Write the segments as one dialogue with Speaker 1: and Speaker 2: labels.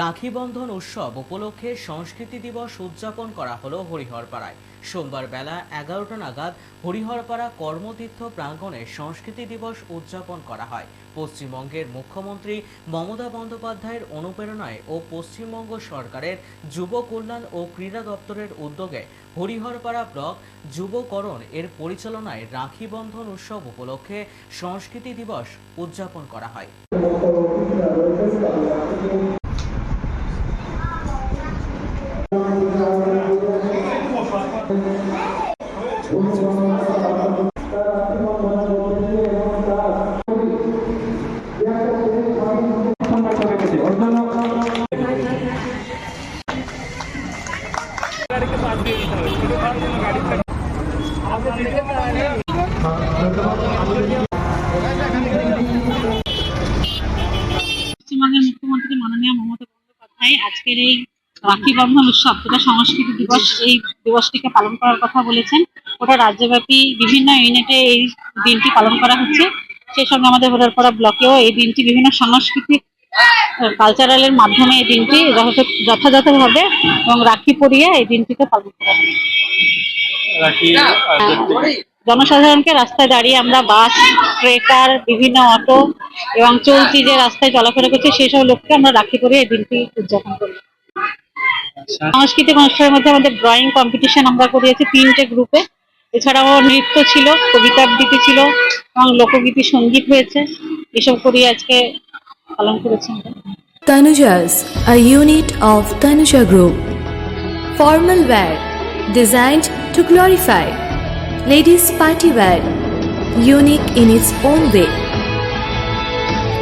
Speaker 1: রাখি বন্ধন উৎসব উপলক্ষে সংস্কৃতি দিবস উদযাপন করা হলো হরিহরপাড়ায়। সোমবার বেলা এগারোটা নাগাদ হরিহরপাড়া কর্মতীর্থ প্রাঙ্গণে সংস্কৃতি দিবস উদযাপন করা হয়। পশ্চিমবঙ্গের মুখ্যমন্ত্রী মমতা বন্দ্যোপাধ্যায়ের অনুপ্রেরণায় ও পশ্চিমবঙ্গ সরকারের যুব কল্যাণ ও ক্রীড়া দপ্তরের উদ্যোগে হরিহরপাড়া ব্লক যুবকরণ এর পরিচালনায় রাখি বন্ধন উৎসব উপলক্ষে সংস্কৃতি দিবস উদযাপন করা হয়।
Speaker 2: পশ্চিমবঙ্গের মুখ্যমন্ত্রী মাননীয় মমতা বন্দ্যোপাধ্যায় আজকের এই রাখি বন্ধন উৎসব, যেটা সংস্কৃতি দিবস, এই দিবসটিকে পালন করার কথা বলেছেন। ওটা রাজ্যব্যাপী বিভিন্ন ইউনিটে এই দিনটি পালন করা হচ্ছে। সেই সঙ্গে আমাদের হরিয়ারপাড়া ব্লকেও এই দিনটি বিভিন্ন সাংস্কৃতিক কালচারালের মাধ্যমে এই দিনটি যথাযথ- যথাযথভাবে এবং রাখি পরিয়ে এই দিনটিকে পালন করা
Speaker 3: রাখি
Speaker 2: জনসাধারণকে রাস্তায় দাঁড়িয়ে আমরা বাস ট্রেকার বিভিন্ন অটো এবং চলতি যে রাস্তায় চলাফেরা করছে সেই সব লোককে আমরা রাখি করে এই দিনটি উদযাপন করি। সাংস্কৃতিক অনুষ্ঠানের মধ্যে আমাদের ড্রয়িং কম্পিটিশন আমরা করিয়েছি তিনটে গ্রুপে এছাড়াও নৃত্য ছিল কবিতা আবৃত্তি ছিল এবং লোকগীতি, সংগীত হয়েছে। এসব করি আজকে পালন করেছেন
Speaker 4: Tanuja's a unit of Tanuja group formal wear designed to glorify ladies party wear unique in its own way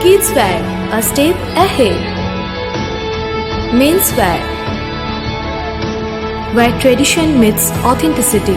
Speaker 4: kids wear a step ahead men's wear wear tradition meets authenticity